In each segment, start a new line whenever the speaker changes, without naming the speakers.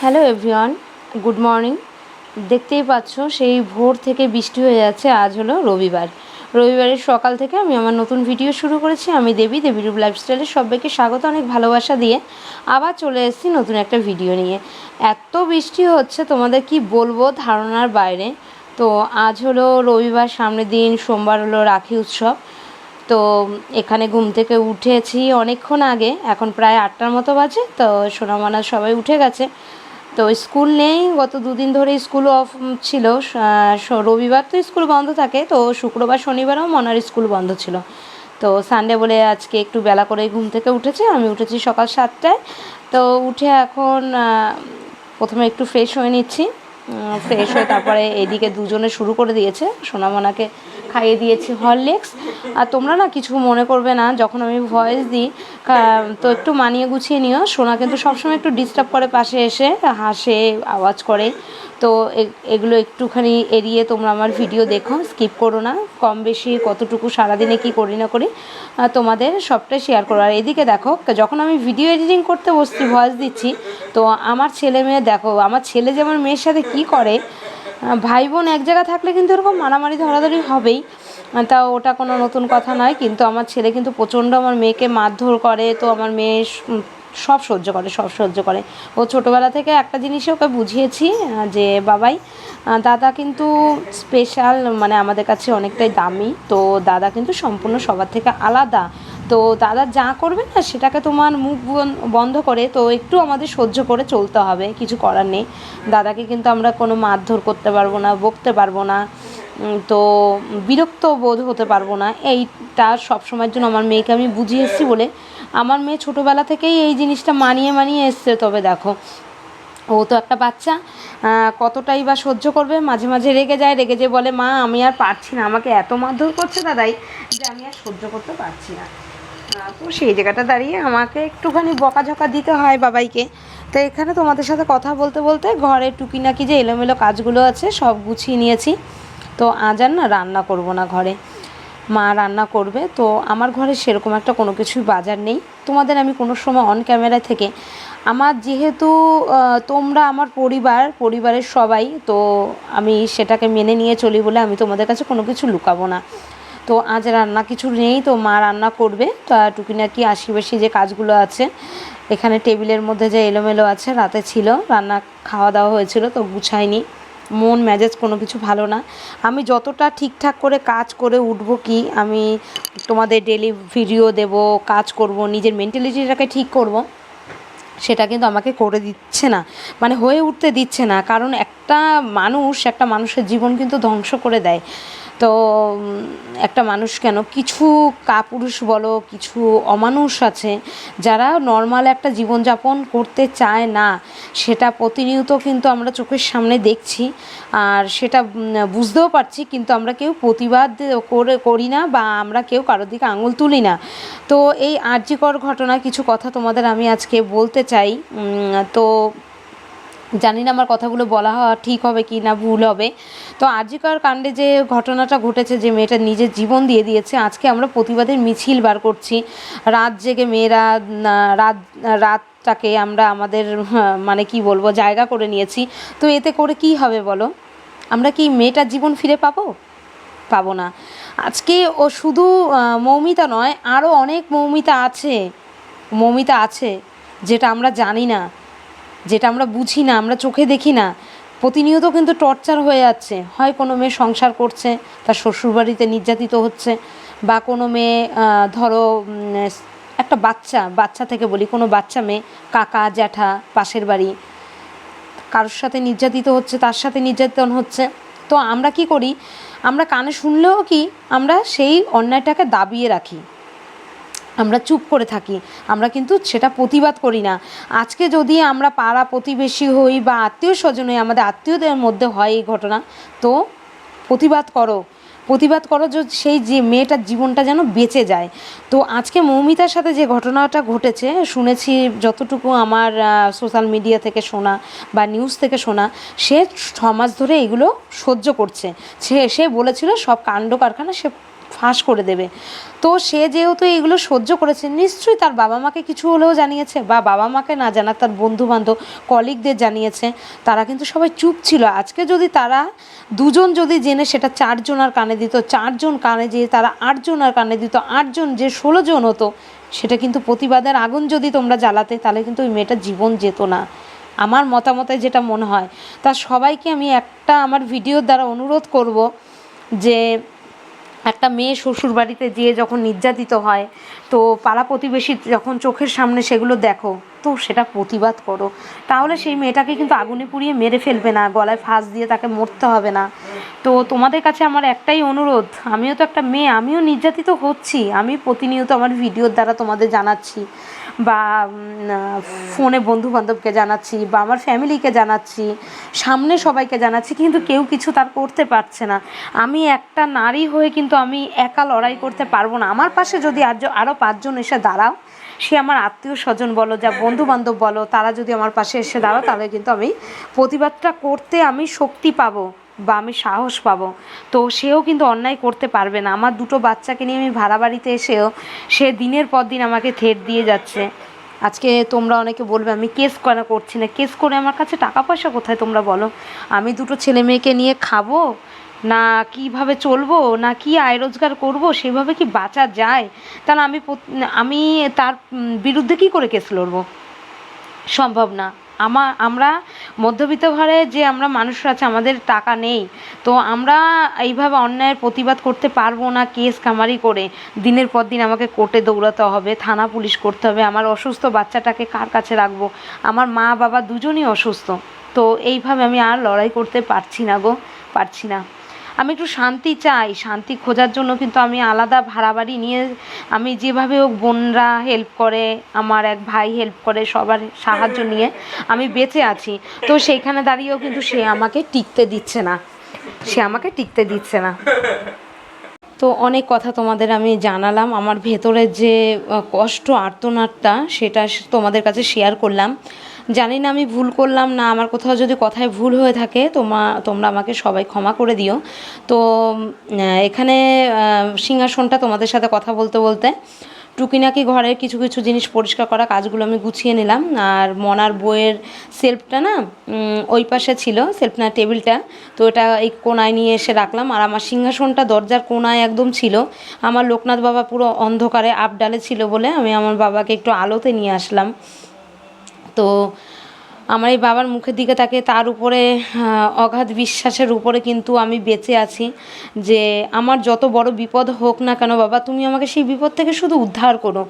Hello everyone good morning দেখতেই পাচ্ছ, সেই ভোর থেকে বৃষ্টি হয়ে যাচ্ছে, আজ হলো রবিবার। রবিবারের সকাল থেকে আমি আমার নতুন ভিডিও শুরু করেছি। আমি দেবী দেবী রূপ লাইফস্টাইলের সবাইকে স্বাগত, অনেক ভালোবাসা দিয়ে আবার চলে এসেছি নতুন একটা ভিডিও নিয়ে। এত বৃষ্টি হচ্ছে, তোমাদের কি বলব ধারণার বাইরে। তো আজ হলো রবিবার, সামনের দিন সোমবার হলো রাখি উৎসব। তো এখানে ঘুম থেকে উঠেছি অনেকক্ষণ আগে, এখন প্রায় আটটার মতো বাজে, তো সোনামানা সবাই উঠে গেছে। তো স্কুল নেই, গত দুদিন ধরে স্কুল অফ ছিল রবিবার তো স্কুল বন্ধ থাকে, তো শুক্রবার, শনিবারও মনার স্কুল বন্ধ ছিল। তো সানডে বলে আজকে একটু বেলা করে ঘুম থেকে উঠেছে, আমি উঠেছি সকাল সাতটায়। তো উঠে এখন প্রথমে একটু ফ্রেশ হয়ে নিচ্ছি ফ্রেশ হয়ে তারপরে এদিকে দুজনে শুরু করে দিয়েছে, সোনামনাকে খাইয়ে দিয়েছি হরলিক্স। আর তোমরা না কিছু মনে করবে না, যখন আমি ভয়েস দিই তো একটু মানিয়ে গুছিয়ে নিও। সোনা কিন্তু সবসময় একটু ডিস্টার্ব করে পাশে এসে হাসে, আওয়াজ করে। তো এগুলো একটুখানি এড়িয়ে তোমরা আমার ভিডিও দেখো স্কিপ করো না। কম বেশি কতটুকু সারাদিনে কি করি না করি তোমাদের সবটাই শেয়ার করো। আর এদিকে দেখো যখন আমি ভিডিও এডিটিং করতে বসছি ভয়েস দিচ্ছি, তো আমার ছেলে মেয়ে দেখো, আমার ছেলে যে আমার মেয়ের সাথে কি করে ভাই বোন এক জায়গায় থাকলে কিন্তু এরকম মারামারি ধরাধরি হবেই। তা ওটা কোনো নতুন কথা নয়, কিন্তু আমার ছেলে কিন্তু প্রচণ্ড আমার মেয়েকে মারধর করে, তো আমার মেয়ে সব সহ্য করে, সব সহ্য করে। ও ছোটোবেলা থেকে একটা জিনিসই ওকে বুঝিয়েছি যে বাবাই দাদা কিন্তু স্পেশাল মানে আমাদের কাছে অনেকটাই দামি। তো দাদা কিন্তু সম্পূর্ণ সবার থেকে আলাদা। তো দাদা যা করবে না, সেটাকে তোমার মুখ বন- বন্ধ করে, তো একটু আমাদের সহ্য করে চলতে হবে, কিছু করার নেই। দাদাকে কিন্তু আমরা কোনো মারধর করতে পারব না, বকতে পারব না। তো বিরক্ত বোধ হতে পারব না। এইটা সবসময়ের জন্য আমার মেয়েকে আমি বুঝিয়েছি বলে আমার মেয়ে ছোটোবেলা থেকেই এই জিনিসটা মানিয়ে মানিয়ে এসছে, তবে দেখো। ও তো একটা বাচ্চা কতটাই বা সহ্য করবে? মাঝে মাঝে রেগে যায়, রেগে যেয়ে বলে, মা, আমি আর পারছি না, আমাকে এত মারধর করছে দাদাই যে আমি আর সহ্য করতে পারছি না। তো সেই জায়গাটা দাঁড়িয়ে আমাকে একটুখানি বকাঝকা দিতে হয় বাবাইকে। তো এখানে তোমাদের সাথে কথা বলতে বলতে ঘরে টুকিনাকি যে এলোমেলো কাজগুলো আছে সব গুছিয়ে নিয়েছি। তো আজ আর না রান্না করব না ঘরে। মা রান্না করবে, তো আমার ঘরে সেরকম একটা কোনো কিছুই বাজার নেই। তোমাদের আমি কোনো সময় অন ক্যামেরা থেকে, আমার যেহেতু তোমরা আমার পরিবার, পরিবারের সবাই, তো আমি সেটাকে মেনে নিয়ে চলি বলে আমি তোমাদের কাছে কোনো কিছু লুকাবো না। তো আজ রান্না কিছু নেই, তো মা রান্না করবে, তা টুকিনাকি আশিবাসি যে কাজগুলো আছে, এখানে টেবিলের মধ্যে যে এলোমেলো আছে, রাতে ছিল, রান্না খাওয়া দাওয়া হয়েছিল, তো গুছাইনি। মন, মেজাজ কোনো কিছু ভালো না। আমি যতটা ঠিকঠাক করে কাজ করে উঠব কি, আমি তোমাদের ডেলি ভিডিও দেব, কাজ করব, নিজের মেন্টালিটিটাকে ঠিক করব, সেটা কিন্তু আমাকে করে দিচ্ছে না। মানে হয়ে উঠতে দিচ্ছে না, কারণ একটা মানুষ, একটা মানুষের জীবন কিন্তু ধ্বংস করে দেয়। তো একটা মানুষ কেন? কিছু কাপুরুষ বলো, কিছু অমানুষ আছে যারা নর্মাল একটা জীবনযাপন করতে চায় না। সেটা প্রতিনিয়ত কিন্তু আমরা চোখের সামনে দেখছি। আর সেটা বুঝতেও পারছি কিন্তু আমরা কেউ প্রতিবাদ করে, করি না বা আমরা কেউ কারোর দিকে আঙুল তুলি না। তো এই আর্যিকর ঘটনা কিছু কথা তোমাদের আমি আজকে বলতে চাই। তো জানি না আমার কথাগুলো বলা ঠিক হবে কি না, ভুল হবে। তো আজিকার কাণ্ডে যে ঘটনাটা ঘটেছে, যে মেয়েটা নিজের জীবন দিয়ে দিয়েছে, আজকে আমরা প্রতিবাদের মিছিল বার করছি। রাত জেগে মেয়েরা রাত, রাতটাকে আমরা আমাদের মানে কি বলব, জায়গা করে নিয়েছি। তো এতে করে কি হবে বলো? আমরা কি মেয়েটার জীবন ফিরে পাবো? পাবো না। আজকে ও শুধু মৌমিতা নয় আরও অনেক মৌমিতা আছে মৌমিতা আছে, যেটা আমরা জানি না। যেটা আমরা বুঝি না, আমরা চোখে দেখি না, প্রতিনিয়ত কিন্তু টর্চার হয়ে যাচ্ছে। হয় কোনো মেয়ে সংসার করছে, তার শ্বশুরবাড়িতে নির্যাতিত হচ্ছে, বা কোনো মেয়ে ধরো একটা বাচ্চা বাচ্চা থেকে বলি, কোনো বাচ্চা মেয়ে, কাকা, জ্যাঠা, পাশের বাড়ি, কারোর সাথে নির্যাতিত হচ্ছে, তার সাথে নির্যাতন হচ্ছে। তো আমরা কি করি? আমরা কানে শুনলেও কি, আমরা সেই অন্যায়টাকে দাবিয়ে রাখি। আমরা চুপ করে থাকি। আমরা কিন্তু সেটা প্রতিবাদ করি না। আজকে যদি আমরা পাড়া প্রতিবেশী হই বা আত্মীয় স্বজন হই, আমাদের আত্মীয়দের মধ্যে হয় এই ঘটনা, তো প্রতিবাদ করো। প্রতিবাদ করো যে সেই যে মেয়েটার জীবনটা যেন বেঁচে যায়। তো আজকে মৌমিতার সাথে যে ঘটনাটা ঘটেছে, শুনেছি যতটুকু আমার সোশ্যাল মিডিয়া থেকে শোনা বা নিউজ থেকে শোনা, সে ছ ধরে এগুলো সহ্য করছে। সে সে বলেছিল সব কাণ্ড কারখানা সে ফাঁস করে দেবে। তো সে যেহেতু এইগুলো সহ্য করেছে, নিশ্চয়ই তার বাবা মাকে কিছু হলেও জানিয়েছে বা বাবা মাকে না জানা তার বন্ধু বান্ধব কলিগদের জানিয়েছে। তারা কিন্তু সবাই চুপ ছিল। আজকে যদি তারা দুজন যদি জেনে সেটা চারজন আর কানে দিত, চারজন কানে দিয়ে তারা আটজন আর কানে দিত, আটজন যে ষোলো জন হতো, সেটা কিন্তু প্রতিবাদের আগুন যদি তোমরা জ্বালাতে, তাহলে কিন্তু ওই মেয়েটার জীবন যেত না। আমার মতামতে যেটা মনে হয়, তা সবাইকে আমি একটা আমার ভিডিওর দ্বারা অনুরোধ করব যে একটা মেয়ে শ্বশুর বাড়িতে যেয়ে যখন নির্যাতিত হয়, তো পাড়া প্রতিবেশী যখন চোখের সামনে সেগুলো দেখো, তো সেটা প্রতিবাদ করো। তাহলে সেই মেয়েটাকে কিন্তু আগুনে পুড়িয়ে মেরে ফেলবে না, গলায় ফাঁস দিয়ে তাকে মরতে হবে না। তো তোমাদের কাছে আমার একটাই অনুরোধ, আমিও তো একটা মেয়ে, আমিও নির্যাতিত হচ্ছি, আমি প্রতিনিয়ত আমার ভিডিওর দ্বারা তোমাদের জানাচ্ছি। বা ফোনে বন্ধু বান্ধবকে জানাচ্ছি বা আমার ফ্যামিলিকে জানাচ্ছি, সামনে সবাইকে জানাচ্ছি, কিন্তু কেউ কিছু তার করতে পারছে না। আমি একটা নারী হয়ে কিন্তু আমি একা লড়াই করতে পারব না। আমার পাশে যদি আরও পাঁচজন এসে দাঁড়াও, সে আমার আত্মীয় স্বজন বলো, যা বন্ধু বান্ধব বলো, তারা যদি আমার পাশে এসে দাঁড়াও, তাহলে কিন্তু আমি প্রতিবাদটা করতে আমি শক্তি পাবো। বা আমি সাহস পাবো। তো সেও কিন্তু অন্যায় করতে পারবে না। আমার দুটো বাচ্চাকে নিয়ে আমি ভাড়া বাড়িতে এসেও সে দিনের পর দিন আমাকে থেট দিয়ে যাচ্ছে। আজকে তোমরা অনেকে বলবে, আমি কেস কেন করছি না? কেস করে আমার কাছে টাকা পয়সা কোথায় তোমরা বলো? আমি দুটো ছেলে মেয়েকে নিয়ে খাব? না কীভাবে চলবো? না কি আয় রোজগার করব? সেভাবে কি বাঁচা যায়? তাহলে আমি আমি তার বিরুদ্ধে কি করে কেস লড়বো? সম্ভব না। আমা, আমরা মধ্যবিত্ত ঘরে যে আমরা মানুষরা আছে, আমাদের টাকা নেই। তো আমরা এইভাবে অন্যায়ের প্রতিবাদ করতে পারব না কেস কামারি করে। দিনের পর দিন আমাকে কোর্টে দৌড়াতে হবে, থানা পুলিশ করতে হবে, আমার অসুস্থ বাচ্চাটাকে কার কাছে রাখব? আমার মা বাবা দুজনই অসুস্থ। তো এইভাবে আমি আর লড়াই করতে পারছি না গো, পারছি না। আমি একটু শান্তি চাই, শান্তি খোঁজার জন্য কিন্তু আমি আলাদা ভাড়া বাড়ি নিয়ে আমি যেভাবে হোক বোনরা হেল্প করে, আমার এক ভাই হেল্প করে সবার সাহায্য নিয়ে আমি বেঁচে আছি। তো সেইখানে দাঁড়িয়েও কিন্তু সে আমাকে টিকতে দিচ্ছে না। সে আমাকে টিকতে দিচ্ছে না। তো অনেক কথা তোমাদের আমি জানালাম। আমার ভেতরের যে কষ্ট, আর্তনাদটা সেটা তোমাদের কাছে শেয়ার করলাম। জানি না আমি ভুল করলাম না, আমার কোথাও যদি কথায় ভুল হয়ে থাকে তোমা, তোমরা আমাকে সবাই ক্ষমা করে দিও। তো এখানে সিংহাসনটা তোমাদের সাথে কথা বলতে বলতে টুকিনাকি ঘরের কিছু কিছু জিনিস পরিষ্কার করা কাজগুলো আমি গুছিয়ে নিলাম। আর মনার বইয়ের সেলফটা না ওই পাশে ছিল, সেলফ না, টেবিলটা। তো এটা এই কোনায় নিয়ে এসে রাখলাম। আর আমার সিংহাসনটা দরজার কোনায় একদম ছিল। আমার লোকনাথ বাবা পুরো অন্ধকারে, আপডালে ছিল বলে আমি আমার বাবাকে একটু আলোতে নিয়ে আসলাম। তো আমার এই বাবার মুখের দিকে তাকে তার উপরে অগাধ বিশ্বাসের উপরে কিন্তু আমি বেঁচে আছি যে আমার যত বড় বিপদ হোক না কেন বাবা, তুমি আমাকে সেই বিপদ থেকে শুধু উদ্ধার করো।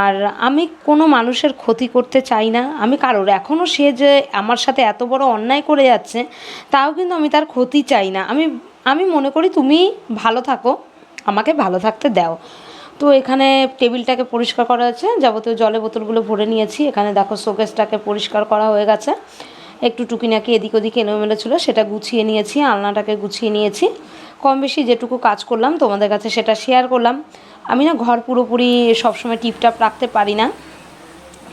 আর আমি কোনো মানুষের ক্ষতি করতে চাই না, আমি কারোর। এখনও সে যে আমার সাথে এত বড় অন্যায় করে যাচ্ছে, তাও কিন্তু আমি তার ক্ষতি চাই না। আমি আমি মনে করি তুমি ভালো থাকো, আমাকে ভালো থাকতে দাও। তো এখানে টেবিলটাকে পরিষ্কার করা হয়েছে। যাবতীয় জলের বোতলগুলো ভরে নিয়েছি। এখানে দেখো শোকেসটাকে পরিষ্কার করা হয়ে গেছে। একটু টুকিনাকি এদিক ওদিক এলোমেলো ছিল, সেটা গুছিয়ে নিয়েছি, আলনাটাকে গুছিয়ে নিয়েছি। কম বেশি যেটুকু কাজ করলাম, তোমাদের কাছে সেটা শেয়ার করলাম। আমি না ঘর পুরোপুরি সবসময় টিপটাপ রাখতে পারি না।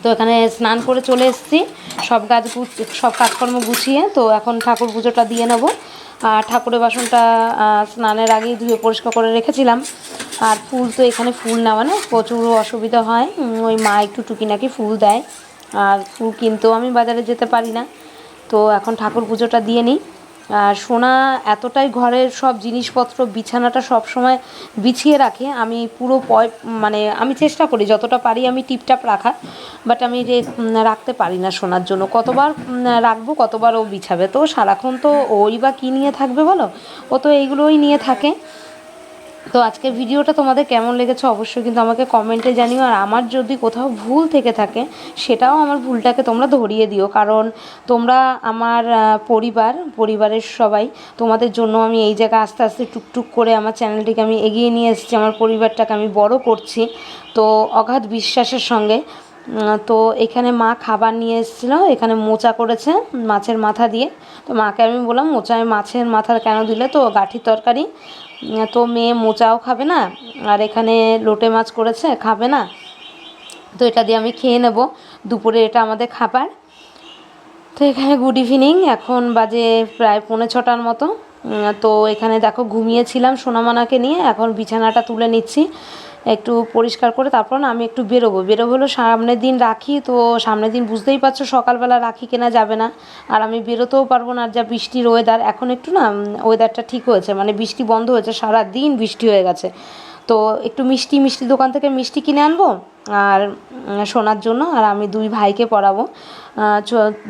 তো এখানে স্নান করে চলে এসেছি। সব গুছ- সব কাজকর্ম গুছিয়ে, তো এখন ঠাকুর পুজোটা দিয়ে নেব। আর ঠাকুরের বাসনটা স্নানের আগেই ধুয়ে পরিষ্কার করে রেখেছিলাম। আর ফুল তো এখানে ফুল নেওয়া না প্রচুর অসুবিধা হয়। ওই মা একটু টুকিনাকি ফুল দেয়। আর ফুল কিনতেও আমি বাজারে যেতে পারি না। তো এখন ঠাকুর পুজোটা দিয়ে নিই। আর সোনা এতটাই ঘরের সব জিনিসপত্র, বিছানাটা সব সময় বিছিয়ে রাখে। আমি পুরো মানে আমি চেষ্টা করি, যতটা পারি আমি টিপটাপ রাখার। বাট আমি রাখতে পারি না সোনার জন্য। কতবার রাখব, কতবার ও বিছাবে? তো সারাক্ষণ তো ওই বা কী নিয়ে থাকবে বলো? ও তো এইগুলোই নিয়ে থাকে। তো আজকের ভিডিওটা তোমাদের কেমন লেগেছে অবশ্যই কিন্তু আমাকে কমেন্টে জানিও। আর আমার যদি কোথাও ভুল থেকে থাকে, সেটাও আমার ভুলটাকে তোমরা ধরিয়ে দিও। কারণ তোমরা আমার পরিবার, পরিবারের সবাই, তোমাদের জন্য আমি এই জায়গায় আস্তে আস্তে টুকটুক করে আমার চ্যানেলটিকে আমি এগিয়ে নিয়ে এসেছি, আমার পরিবারটাকে আমি বড় করছি। তো অগাধ বিশ্বাসের সঙ্গে তো এখানে মা খাবার নিয়ে এসেছিল, এখানে মোচা করেছে মাছের মাথা দিয়ে। তো মাকে আমি বললাম, মোচায় মাছের মাথা কেন দিলে? তো গাঠির তরকারি। তো মেয়ে মোচাও খাবে না, আর এখানে লোটে মাছ করেছে, খাবে না। তো এটা দিয়ে আমি খেয়ে নেব, দুপুরে এটা আমাদের খাবার। তো এখানে গুড ইভিনিং এখন বাজে প্রায় পৌনে ছটার মতো। তো এখানে দেখো ঘুমিয়েছিলাম সোনামানাকে নিয়ে, এখন বিছানাটা তুলে নিচ্ছি। একটু পরিষ্কার করে তারপর না আমি একটু বেরোবো। বেরোবো হলো সামনের দিন রাখি, তো সামনের দিন বুঝতেই পারছ সকালবেলা রাখি কেনা যাবে না। আর আমি বেরোতেও পারব না, আর যা বৃষ্টির ওয়েদার এখন একটু না ওয়েদারটা ঠিক হয়েছে। মানে বৃষ্টি বন্ধ হয়েছে সারা দিন বৃষ্টি হয়ে গেছে। তো একটু মিষ্টি মিষ্টি দোকান থেকে মিষ্টি কিনে আনব, আর সোনার জন্য, আর আমি দুই ভাইকে পড়াবো।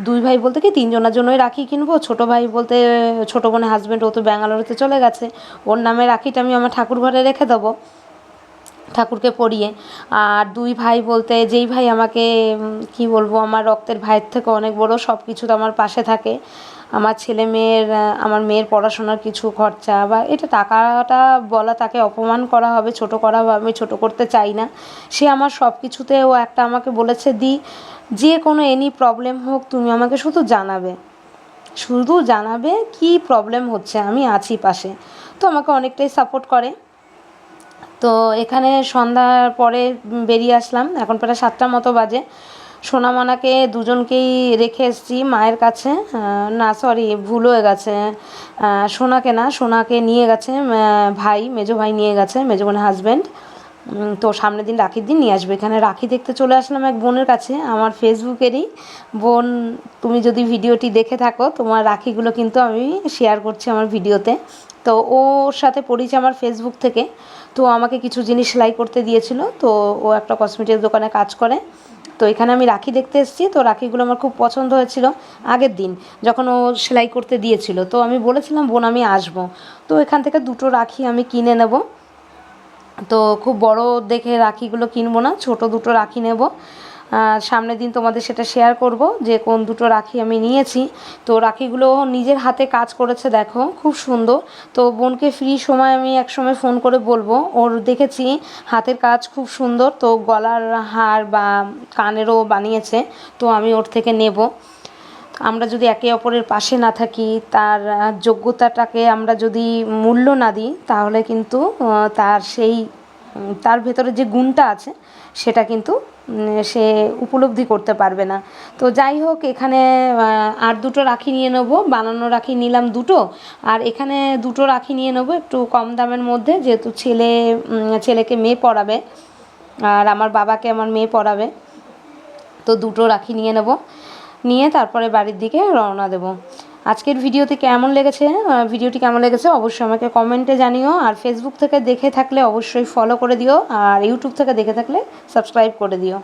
দুই ভাই বলতে কি, তিনজনের জন্যই রাখি কিনবো। ছোট ভাই বলতে, ছোট বোনের হাজব্যান্ড ও তো ব্যাঙ্গালোরেতে চলে গেছে। ওর নামে রাখিটা আমি আমার ঠাকুর ঘরে রেখে দেবো। ঠাকুরকে পড়িয়ে। আর দুই ভাই বলতে, যেই ভাই আমাকে কি বলব, আমার রক্তের ভাইয়ের থেকে অনেক বড় সব কিছু তো আমার পাশে থাকে। আমার ছেলে মেয়ের আমার মেয়ের পড়াশোনার কিছু খরচা বা এটা টাকাটা বলা তাকে অপমান করা হবে, ছোট করা হবে, আমি ছোট করতে চাই না। সে আমার সব কিছুতে ও একটা আমাকে বলেছে, দি, যে কোনো এনি প্রবলেম হোক, তুমি আমাকে শুধু জানাবে। শুধু জানাবে কি প্রবলেম হচ্ছে, আমি আছি পাশে। তো আমাকে অনেকটাই সাপোর্ট করে। তো এখানে সন্ধ্যার পরে বেরিয়ে আসলাম। এখন প্রায় সাতটার মতো বাজে। সোনামানাকে দুজনকেই রেখে এসেছি মায়ের কাছে। না সরি ভুল হয়ে গেছে। সোনাকে না, সোনাকে নিয়ে গেছে ভাই, মেজো ভাই নিয়ে গেছে, মেজো বোনের হাজব্যান্ড তো সামনের দিন রাখির দিন নিয়ে আসবে। এখানে রাখি দেখতে চলে আসলাম এক বোনের কাছে, আমার ফেসবুকেরই। বোন, তুমি যদি ভিডিওটি দেখে থাকো, তোমার রাখিগুলো কিন্তু আমি শেয়ার করছি আমার ভিডিওতে। তো ওর সাথে পরিচয় আমার ফেসবুক থেকে। তো আমাকে কিছু জিনিস সেলাই করতে দিয়েছিল, তো ও একটা কসমেটিক দোকানে কাজ করে। তো এখানে আমি রাখি দেখতে এসেছি, তো রাখিগুলো আমার খুব পছন্দ হয়েছিল আগের দিন যখন ও সেলাই করতে দিয়েছিল। তো আমি বলেছিলাম, বোন, আমি আসব। তো এখান থেকে দুটো রাখি আমি কিনে নেব। তো খুব বড় দেখে রাখিগুলো কিনবো না, ছোট দুটো রাখি নেব। সামনের দিন তোমাদের সেটা শেয়ার করব, যে কোন দুটো রাখি আমি নিয়েছি। তো রাখিগুলো নিজের হাতে কাজ করেছে, দেখো, খুব সুন্দর। তো বোনকে ফ্রি সময় আমি এক সময় ফোন করে বলব। ওর দেখেছি হাতের কাজ খুব সুন্দর, তো গলার হার বা কানেরও বানিয়েছে, তো আমি ওর থেকে নেব। আমরা যদি একে অপরের পাশে না থাকি, তার যোগ্যতাটাকে আমরা যদি মূল্য না দিই, তাহলে কিন্তু তার সেই তার ভেতরে যে গুণটা আছে, সেটা কিন্তু সে উপলব্ধি করতে পারবে না। তো যাই হোক, এখানে আর দুটো রাখি নিয়ে নেব। বানানো রাখি নিলাম দুটো। আর এখানে দুটো রাখি নিয়ে নেব একটু কম দামের মধ্যে, যেহেতু ছেলে ছেলেকে মেয়ে পড়াবে। আর আমার বাবাকে আমার মেয়ে পড়াবে। তো দুটো রাখি নিয়ে নেব। নিয়ে তারপরে বাড়ির দিকে রওনা দেব। আজকের ভিডিওতে কেমন লেগেছে? ভিডিওটি কেমন লেগেছে অবশ্যই আমাকে কমেন্টে জানিও। আর ফেসবুক থেকে দেখে থাকলে অবশ্যই ফলো করে দিও। আর ইউটিউব থেকে দেখে থাকলে সাবস্ক্রাইব করে দিও।